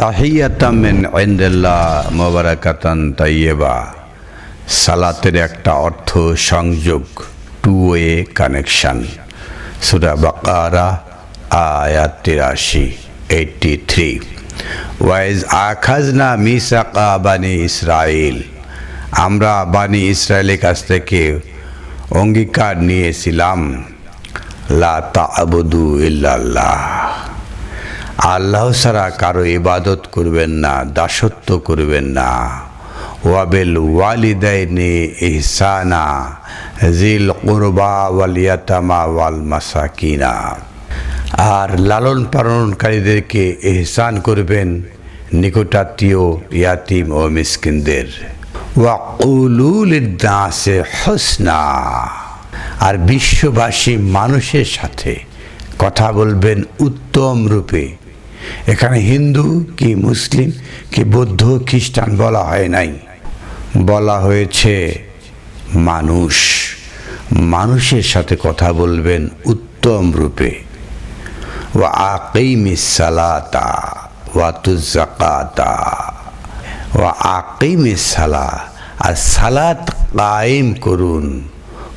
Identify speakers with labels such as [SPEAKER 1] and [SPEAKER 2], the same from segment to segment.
[SPEAKER 1] তাহিয়াতাম মিন ইনদিল্লাহ মুবারাকাতান তাইয়্যিবা। সালাতের একটা অর্থ সংযোগ টু ওয়ে কানেকশন সূরা বাকারা, আয়াত তিরাশি এইটটি থ্রি ওয়াইজ আখাজনা মিসাকা বানি ইসরাইল আমরা বানি ইসরায়েলের কাছ থেকে অঙ্গীকার নিয়েছিলাম। লা তা'বুদু ইল্লাল্লাহ। আল্লাহ ছাড়া কারও ইবাদত করবেন না, দাসত্ব করবেন না। ওয়াবেল ওয়ালিদাইনি ইহসানা জিল কুরবা ওয়াল ইয়াতামা ওয়াল মাসাকিনা। আর লালন পালনকারীদেরকে এহসান করবেন নিকটাত্মীয়, ইয়াতিম ও মিসকিনদের। হসনা। আর বিশ্ববাসী মানুষের সাথে কথা বলবেন উত্তম রূপে। এখানে হিন্দু কি মুসলিম কি বৌদ্ধ খ্রিস্টান বলা হয় নাই। বলা হয়েছে মানুষ। মানুষের সাথে কথা বলবেন উত্তম রূপে। ওয়া আকিমিস সালাতা ওয়া তুজাকাতা ওয়া আকিমিস সালা, আর সালাত কায়েম করুন।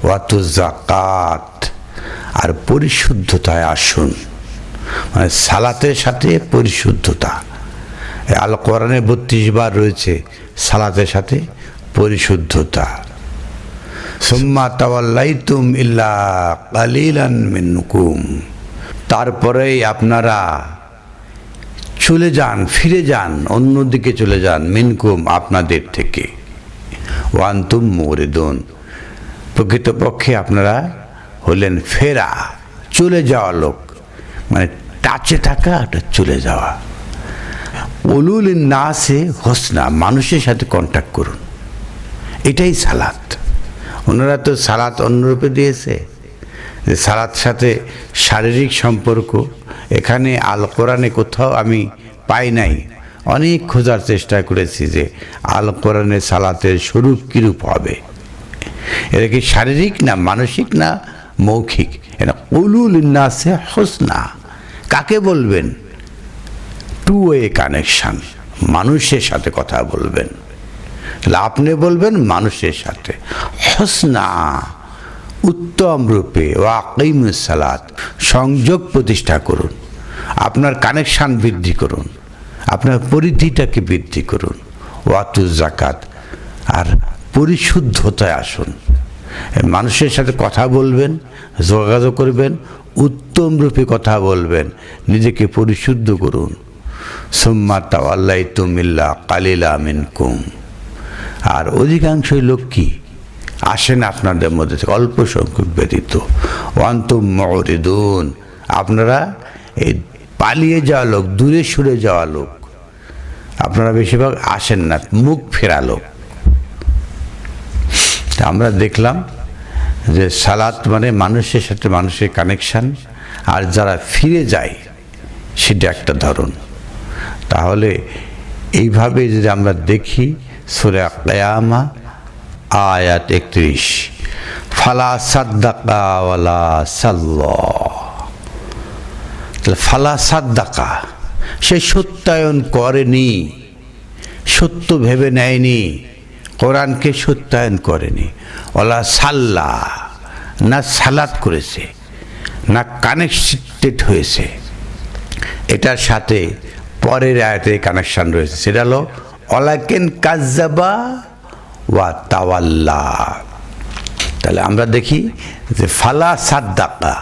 [SPEAKER 1] ওয়াতু জাকাত আর পরিশুদ্ধতায় আসুন। মানে সালাতের সাথে পরিশুদ্ধতা। আল কোরআনে বত্রিশ বার রয়েছে সালাতের সাথে পরিশুদ্ধতা। সুম্মা তাওয়াল্লাইতুম ইল্লা কালিলান মিনকুম। তারপরেই আপনারা চলে যান, ফিরে যান, অন্যদিকে চলে যান মিনকুম আপনাদের থেকে। ওয়ান্তুম মোরেদন প্রকৃতপক্ষে আপনারা হলেন ফেরা, চলে যাওয়া লোক। মানে টাচে থাকা একটা চলে যাওয়া। অলুল নাসে হোসনা, মানুষের সাথে কন্ট্যাক্ট করুন। এটাই সালাত। ওনারা তো সালাত অন্যরূপে দিয়েছে। যে সালাত সাথে শারীরিক সম্পর্ক, এখানে আল কোরআনে কোথাও আমি পাই নাই। অনেক খোঁজার চেষ্টা করেছি যে আল কোরআনে সালাতের স্বরূপ কীরূপ হবে। এটা কি শারীরিক না মানসিক না মৌখিক? এটা উলুল নাসে হোসনা। কাকে বলবেন? টু ওয়ে কানেকশান মানুষের সাথে কথা বলবেন। আপনি বলবেন মানুষের সাথে। হোসনা, উত্তম রূপে ওয়াকিমুস সালাত, সংযোগ প্রতিষ্ঠা করুন। আপনার কানেকশান বৃদ্ধি করুন। আপনার পরিধিটাকে বৃদ্ধি করুন। ওয়াতু জাকাত আর পরিশুদ্ধতায় আসুন। মানুষের সাথে কথা বলবেন, যোগাযোগ করবেন উত্তম রূপে কথা বলবেন। নিজেকে পরিশুদ্ধ করুন। সুম্মা তাওয়াল্লাই তুমিল্লা কালিলা মিনকুম। আর অধিকাংশই লোক কি? আসেন আপনাদের মধ্যে থেকে অল্প সংখ্যক ব্যতীত। অন্তম মরিদুন আপনারা এই পালিয়ে যাওয়া লোক, দূরে সরে যাওয়া লোক, আপনারা বেশিরভাগ আসেন না, মুখ ফেরা লোক। তা আমরা দেখলাম যে সালাত মানে মানুষের সাথে মানুষের কানেকশান আর যারা ফিরে যায়, সেটা একটা ধরন। তাহলে এইভাবে যদি আমরা দেখি, সুরে কেয়ামা, আয়াত একত্রিশ। ফালা সাদ্দাকা ওয়ালা সাল্লাহ তাহলে ফালা সাদ্দাকা, সে সত্যায়ন করেনি, সত্য ভেবে নেয়নি। কোরআনকে সত্যায়ন করেনি। ওলা সাল্লা, না সালাত করেছে, না কানেক্টেড হয়েছে। এটার সাথে পরের আয়াতে কানেকশান রয়েছে। সেটা হলো অলাকেন কাজাবা ওয়া তাওয়াল্লা। তাহলে আমরা দেখি যে ফালা সাদ্দাকা।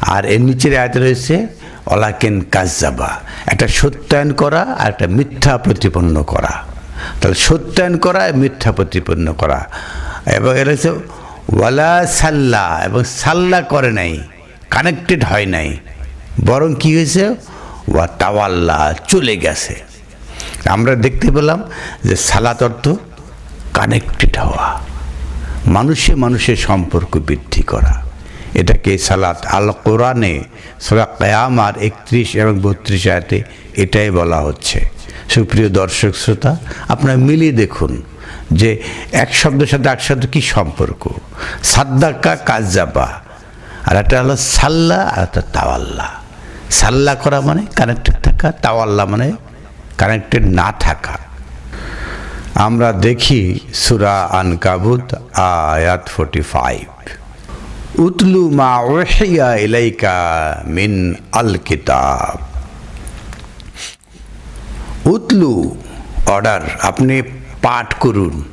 [SPEAKER 1] আর এর নিচের আয়াতে রয়েছে অলাকেন কাজাবা একটা সত্যায়ন করা আর একটা মিথ্যা প্রতিপন্ন করা। তাহলে সত্যায়ন করা মিথ্যা প্রতিপন্ন করা। এবং এটা হচ্ছে ওয়ালা সাল্লা, এবং সাল্লা করে নাই কানেক্টেড হয় নাই। বরং কি হয়েছে? ওয়া তাওয়াল্লা, চলে গেছে। আমরা দেখতে পেলাম যে সালাত অর্থ কানেক্টেড হওয়া। মানুষে মানুষের সম্পর্ক বৃদ্ধি করা। এটাকে সালাত আল কোরআনে সোরা কয়ামার একত্রিশ এবং বত্রিশ আয়াতে এটাই বলা হচ্ছে। সুপ্রিয় দর্শক শ্রোতা, আপনারা মিলিয়ে দেখুন যে এক শব্দের সাথে এক শব্দ কী সম্পর্ক। সাদ্দাকা কাজাবা, আর একটা হলো সাল্লা, আর একটা তাওয়াল্লা। সাল্লা করা মানে কানেক্টেড থাকা, তাওয়াল্লা মানে কানেক্টেড না থাকা। আমরা দেখি সুরা আন কাবুত আয়াত ফোর্টি ফাইভ উতলু মা ওহিয়া ইলাইকা মিন আল কিতাব উতলু। অর্ডার আপনি পাঠ করুন।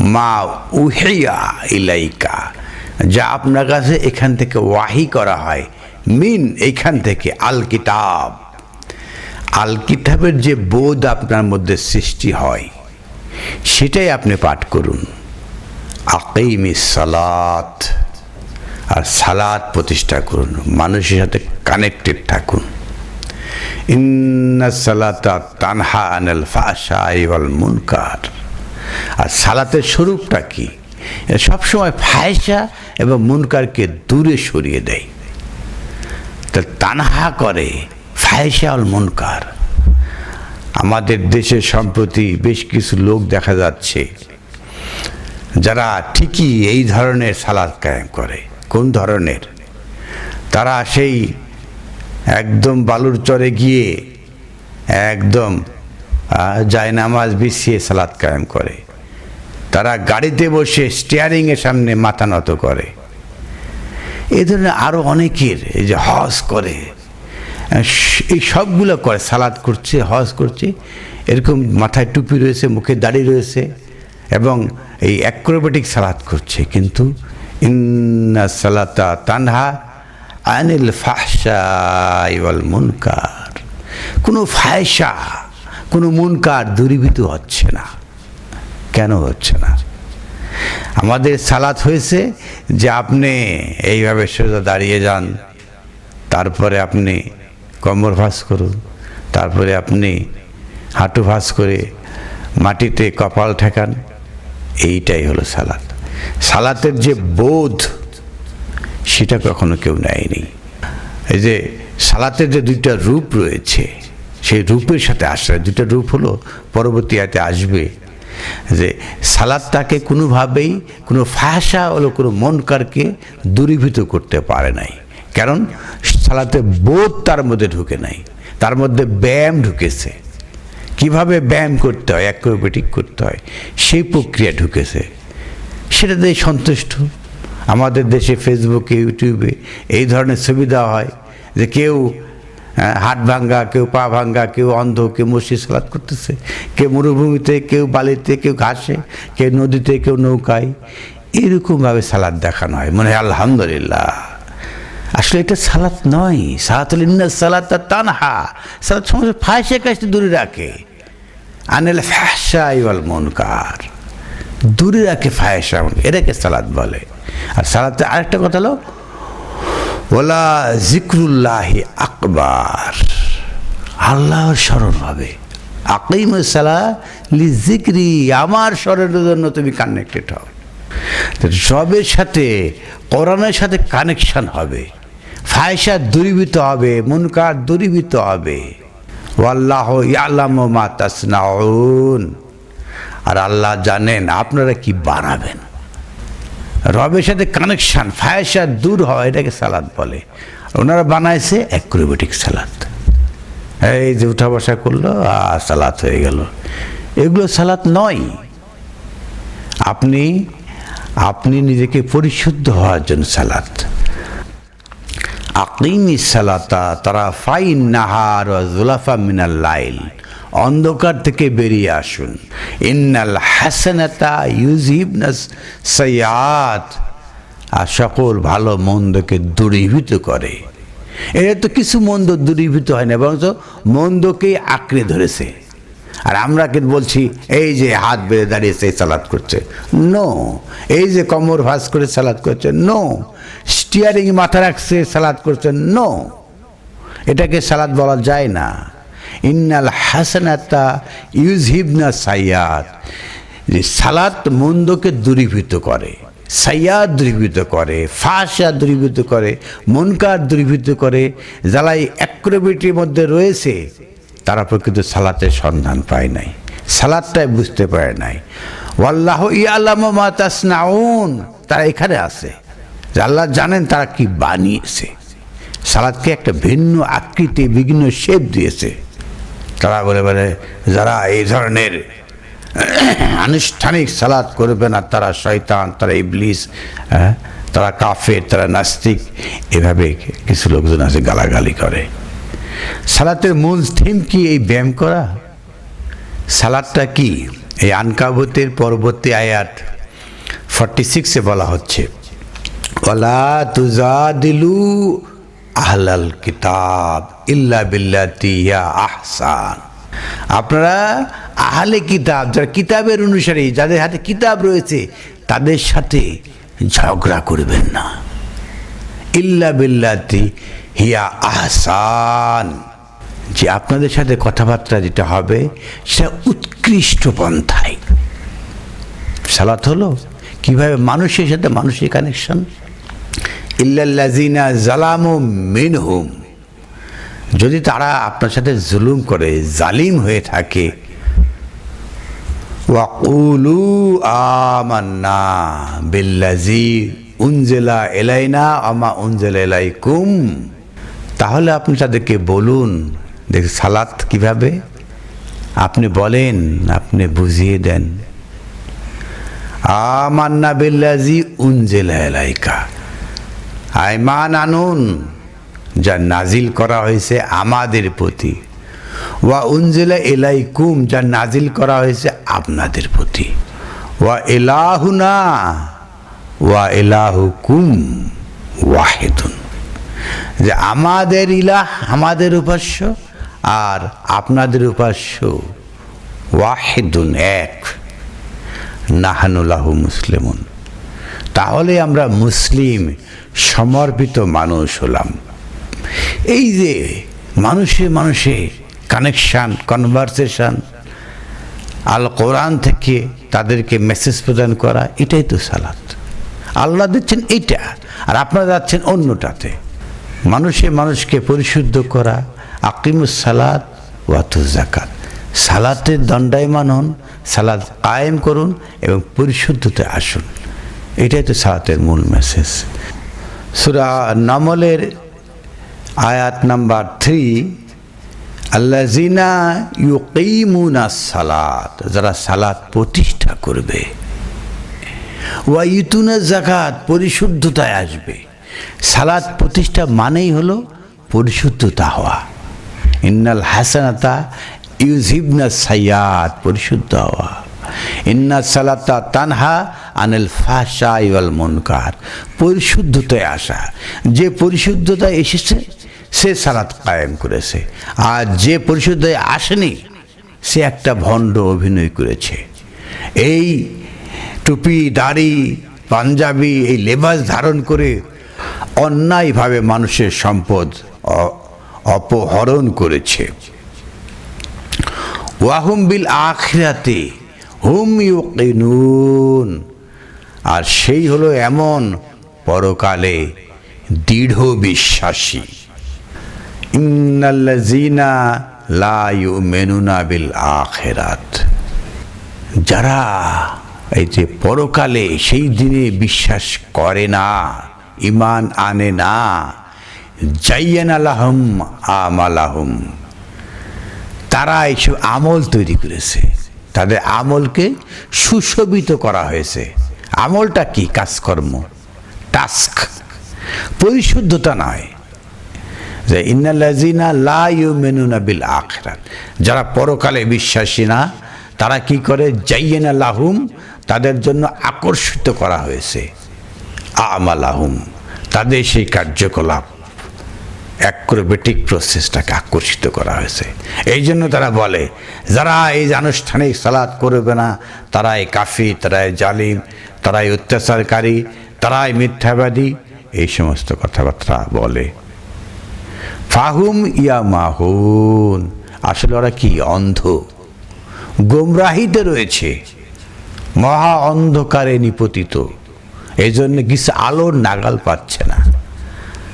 [SPEAKER 1] মা উহিয়া ইলাইকা। যা আপনার কাছে এখান থেকে ওয়াহি করা হয়। মিন এখান থেকে আল কিতাব আল কিতাবের যে বোধ আপনার মধ্যে সৃষ্টি হয়, সেটাই আপনি পাঠ করুন। আকিমি সালাত। আর সালাত প্রতিষ্ঠা করুন। মানুষের সাথে কানেক্টেড থাকুন। ইন্না সালাতা তানহা আনাল ফাশাই ওয়াল মুনকার। আর সালাতের স্বরূপটা কি? সবসময় ফায়সা এবং মুনকারকে দূরে সরিয়ে দেয়। তা তানহা করে ফায়সা আল মুনকার। আমাদের দেশে সম্প্রতি বেশ কিছু লোক দেখা যাচ্ছে, যারা ঠিকই এই ধরনের সালাদ কায়েম করে। কোন ধরনের? তারা সেই একদম বালুর চরে গিয়ে একদম যায় নামাজ বিছিয়ে সালাদ কায়েম করে। তারা গাড়িতে বসে স্টিয়ারিংয়ের সামনে মাথা নত করে। এ ধরনের আরও অনেকের এই যে হজ করে, এই সবগুলো করে সালাদ করছে, হজ করছে। এরকম মাথায় টুপি রয়েছে, মুখে দাড়ি রয়েছে এবং এই অ্যাক্রোবেটিক সালাদ করছে। কিন্তু ইন্না সালাতা তানহা আনিল ইওয়াল মুনকার। কোনো ফায়সা কোনো মুনকার দূরীভূত হচ্ছে না। কেন হচ্ছে না? আমাদের সালাত হয়েছে যে আপনি এইভাবে সোজা দাঁড়িয়ে যান, তারপরে আপনি কম্বর ভাস করুন, তারপরে আপনি হাঁটু ভাস করে মাটিতে কপাল ঠেকান, এইটাই হলো সালাত। সালাতের যে বোধ সেটা কখনো কেউ নেয়নি। এই যে সালাতের যে দুইটা রূপ রয়েছে, সেই রূপের সাথে আসে দুইটা রূপ হলো পরবর্তী আয়তে আসবে যে সালাদটাকে কোনোভাবেই, কোনো ফাঁসা হলো, কোনো মনকারকে দূরীভূত করতে পারে নাই। কারণ সালাতে বোধ তার মধ্যে ঢুকে নাই, তার মধ্যে ব্যায়াম ঢুকেছে। কীভাবে ব্যায়াম করতে হয় অ্যাক্রোবেটিক করতে হয়, সেই প্রক্রিয়া ঢুকেছে। সেটাতে সন্তুষ্ট। আমাদের দেশে ফেসবুকে ইউটিউবে এই ধরনের সুবিধা হয় যে কেউ হাট ভাঙ্গা, কেউ পা ভাঙ্গা, কেউ অন্ধ, কেউ মসজিদ সালাদ করতেছে, কেউ মরুভূমিতে, কেউ বালিতে, কেউ ঘাসে, কেউ নদীতে, কেউ নৌকায় এরকমভাবে সালাদ দেখানো হয়। মনে হয় আলহামদুলিল্লাহ। আসলে এটা সালাত নয়। সালাত ইন্না সালাত তানহা। সালাত সমস্ত ফাঁসে কাছে দূরে রাখে। আনেল ফ্যাসা ইওয়াল মনকার। দূরে রাখে ফায়সা এটাকে সালাদ বলে। আর সালাতে আরেকটা কথা হলো, ওলা জিক্রুল্লাহি আকবার। আল্লাহর স্মরণ হবে। আকিম সালা লি জিক্রি, আমার স্মরণের জন্য তুমি কানেক্টেড হও। সবের সাথে, কোরআনের সাথে কানেকশন হবে। ফায়সা দূরীভূত হবে, মুনকার দূরীভূত হবে। ওয়াল্লাহ ইয়ালাম মা তাসনাউন। আর আল্লাহ জানেন আপনারা কি বানাবেন। রবের সাথে কানেকশান ফায়সা দূর হয়, এটাকে সালাদ বলে। ওনারা বানাইছে অ্যাক্রোবেটিক সালাদ। এই যে উঠা বসা করল আর সালাদ হয়ে গেল। এগুলো সালাদ নয়। আপনি আপনি নিজেকে পরিশুদ্ধ হওয়ার জন্য সালাদ। আকিমি সালাতা তারা ফাইন নাহার জুলাফা মিনাল লাইল। অন্ধকার থেকে বেরিয়ে আসুন। ইন্নাল হাসানাতা ইউজিবনাস সৈয়াদ আর সকল ভালো মন্দকে দূরীভূত করে। এরা তো কিছু মন্দ দূরীভূত হয় না, বরঞ্চ মন্দকেই আঁকড়ে ধরেছে। আর আমরা কিন্তু বলছি, এই যে হাত বেড়ে দাঁড়িয়েছে সালাদ করছে? নো এই যে কমর ভাস করে সালাদ করছে? নো স্টিয়ারিং মাথা রাখছে সালাদ করছে? নো এটাকে সালাদ বলা যায় না। ইন্নাল হাসানাতা ইউজহিবনা সাইয়াদ। যে সালাত মন্দকে দূরীভূত করে, সাইয়াদ দূরীভূত করে ফাঁসা দূরীভূত করে, মনকার দূরীভূত করে, যারাই অ্যাক্রোবিটির মধ্যে রয়েছে, তারা প্রকৃত সালাতের সন্ধান পায় নাই, সালাদটাই বুঝতে পারে নাই। ওয়াল্লাহ ইয়ালাম মা তাসনাউন, তারা এখানে আছে। যে আল্লাহ জানেন তারা কি বানিয়েছে। সালাদকে একটা ভিন্ন আকৃতি বিভিন্ন শেপ দিয়েছে। তারা বলে বলে যারা এই ধরনের আনুষ্ঠানিক সালাদ করবে না তারা শয়তান তারা ইবলিস হ্যাঁ, তারা কাফের তারা নাস্তিক এভাবে কিছু লোকজন আছে গালাগালি করে। সালাতের মূল থিম কি এই ব্যায়াম করা? সালাদটা কি? এই আনকাবতের পরবর্তী আয়াত ফর্টি সিক্সে বলা হচ্ছে ওলা তুজাদিলু আহলাল কিতাব ইল্লা বিল্লাতি ইয়া আহসান। আপনারা আহলে কিতাব, যারা কিতাবের অনুসারী, যাদের হাতে কিতাব রয়েছে, তাদের সাথে ঝগড়া করবেন না। ইল্লা বিল্লাতি হিয়া আহসান। যে আপনাদের সাথে কথাবার্তা যেটা হবে, সেটা উৎকৃষ্ট পন্থায়। সালাত হলো? কীভাবে মানুষের সাথে মানুষের কানেকশন ইল্লাল্লাজিনা জালামু মিনহুম। যদি তারা আপনার সাথে জুলুম করে, জালিম হয়ে থাকে, ওয়াকুলু আমান্না বিল্লাজি উনজেলা এলাইনা আমা উনজেলা এলাইকুম তাহলে আপনি তাদেরকে বলুন, দেখ সালাত কীভাবে? আপনি বলেন, আপনি বুঝিয়ে দেন। আমান্না বিল্লাজি উনজেলা এলাইকা আইমান আনুন, যা নাজিল করা হয়েছে আমাদের প্রতি। ওয়া উনজেলা এলাইকুম যা নাজিল করা হয়েছে আপনাদের প্রতি। ওয়া এলাহুনা ওয়া এলাহুকুম ওয়াহেদুন। যে আমাদের ইলাহ আমাদের উপাস্য, আর আপনাদের উপাস্য ওয়াহেদুন এক। নাহানুল্লাহু মুসলিমুন। তাহলে আমরা মুসলিম সমর্পিত মানুষ হলাম। এই যে মানুষে মানুষে কানেকশান কনভারসেশন আল কোরআন থেকে তাদেরকে মেসেজ প্রদান করা, এটাই তো সালাত। আল্লাহ দিচ্ছেন এইটা, আর আপনারা যাচ্ছেন অন্যটাতে। মানুষে মানুষকে পরিশুদ্ধ করা, আকিমুস সালাদ ওয়াতু জাকাত সালাতের দণ্ডায়মান হন সালাদ কায়েম করুন এবং পরিশুদ্ধতে আসুন। এটাই তো সালাতের মূল মেসেজ সুরা নামলের আয়াত নাম্বার থ্রি আল্লাজিনা ইউকিমুনা সালাত, যারা সালাত প্রতিষ্ঠা করবে, ওয়া ইতুনা জাকাত পরিশুদ্ধতায় আসবে। সালাত প্রতিষ্ঠা মানেই হলো পরিশুদ্ধতা হওয়া। ইন্নাল হাসানাতা ইউজিবনা সাইয়াত, পরিশুদ্ধ হওয়া। ইন্না সালাতা তানহা আনেল ফাশা ইওয়াল মনকার, পরিশুদ্ধতায় আসা। যে পরিশুদ্ধতা এসেছে, সে সালাত কায়েম করেছে। আর যে পরিশুদ্ধতায় আসেনি, সে একটা ভণ্ড অভিনয় করেছে। এই টুপি, দাড়ি, পাঞ্জাবি, এই লেবাস ধারণ করে অন্যায়ভাবে মানুষের সম্পদ অপহরণ করেছে। ওয়াহুম বিল আখিরাতে, হুম ইউকিনুন। আর সেই হলো এমন পরকালে দৃঢ় বিশ্বাসী। ইন্নাল্লাজিনা লা ইউমিনুনা বিল আখিরাত। যারা এই যে পরকালে সেই দিনে বিশ্বাস করে না ইমান আনে না জাইয়ান আলাহম আমালাহম, তারা এইসব আমল তৈরি করেছে। তাদের আমলকে সুশোভিত করা হয়েছে। আমলটা কি? কাজকর্ম টাস্ক পরিশুদ্ধতা নয়। যে ইন্নাল্লাজিনা লা ইউমিনুনা বিল আখিরাত। যারা পরকালে বিশ্বাসী না, তারা কি করে? জাইয়েনা লাহুম, তাদের জন্য আকর্ষিত করা হয়েছে। আমালাহুম, তাদের সেই কার্যকলাপ। অ্যাক্রোবেটিক প্রসেসটাকে আকর্ষিত করা হয়েছে। এই জন্য তারা বলে, যারা এই আনুষ্ঠানিক সালাদ করবে না, তারাই কাফি তারাই জালিম, তারাই অত্যাচারকারী, তারাই মিথ্যাবাদী, এই সমস্ত কথাবার্তা বলে। ফাহুম ইয়া মাহুন, আসলে ওরা কি অন্ধ? গোমরাহিতে রয়েছে, মহা অন্ধকারে নিপতিত। এই জন্য কিছু আলোর নাগাল পাচ্ছে না।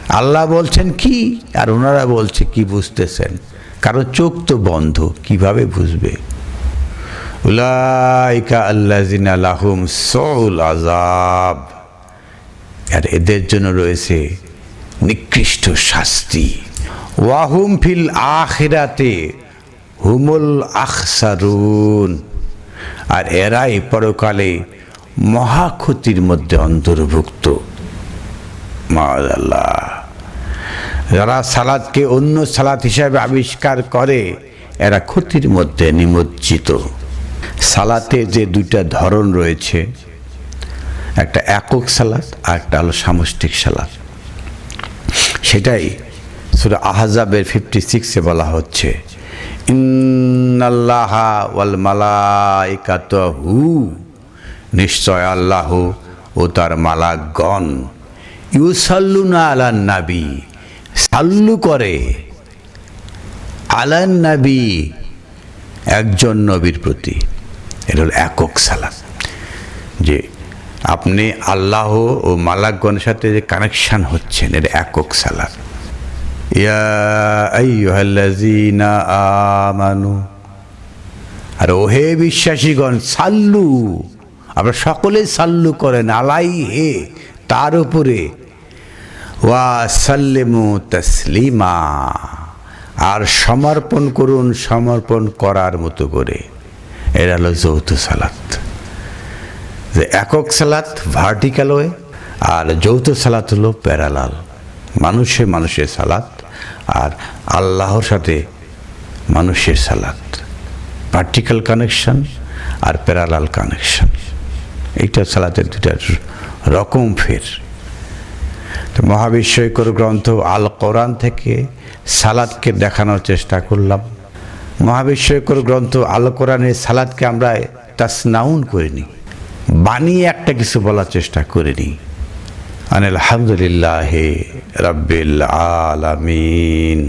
[SPEAKER 1] আল্লাহ বলছেন কি? আর ওনারা বলছে, কি বুঝতেছেন? কারও চোখ তো বন্ধ, কীভাবে বুঝবে? উলাইকা আজাব আর এদের জন্য রয়েছে নিকৃষ্ট শাস্তি। ওয়াহুম ফিল আখেরাতে হুমুল আখসারুন। আর এরাই পরকালে মহাক্ষতির মধ্যে অন্তর্ভুক্ত। মাআল্লাহ। যারা সালাদকে অন্য সালাদ হিসাবে আবিষ্কার করে, এরা ক্ষতির মধ্যে নিমজ্জিত। সালাতে যে দুইটা ধরন রয়েছে, একটা একক সালাদ আর একটা হলো সামষ্টিক সালাদ। সেটাই সুরা আহজাবের ফিফটি সিক্সে বলা হচ্ছে ওয়াল নিশ্চয় আল্লাহ ও তার মালাকগণ, ইউসাল্লুনা আলান সাল্লু করে আলান নাবী একজন নবীর প্রতি। এটা হলো একক সালাদ যে আপনি আল্লাহ ও মালাকগণের সাথে যে কানেকশান হচ্ছেন, এটা একক সালাদ ইয়া আমানু। আর ওহে বিশ্বাসীগণ, সাল্লু। আপনারা সকলে সাল্লু করেন আলাই হে তার উপরে। ওয়া সাল্লেমু তসলিমা। আর সমর্পণ করুন, সমর্পণ করার মতো করে। এরা হলো যৌথ সালাত। যে একক সালাত ভার্টিক্যাল ওয়ে আর যৌথ সালাত হলো প্যারালাল মানুষে মানুষের সালাত, আর আল্লাহর সাথে মানুষের সালাত। ভার্টিক্যাল কানেকশন আর প্যারালাল কানেকশন এইটা সালাতের দুটা রকম ফের। তো মহাবিশ্বকর গ্রন্থ আল কোরআন থেকে সালাদকে দেখানোর চেষ্টা করলাম। মহাবিশ্বকর গ্রন্থ আল কোরআনের সালাদকে আমরা তাসনাউন করিনি বানিয়ে একটা কিছু বলার চেষ্টা করিনি আনিল আলহামদুলিল্লাহ রব্বিল আলামিন।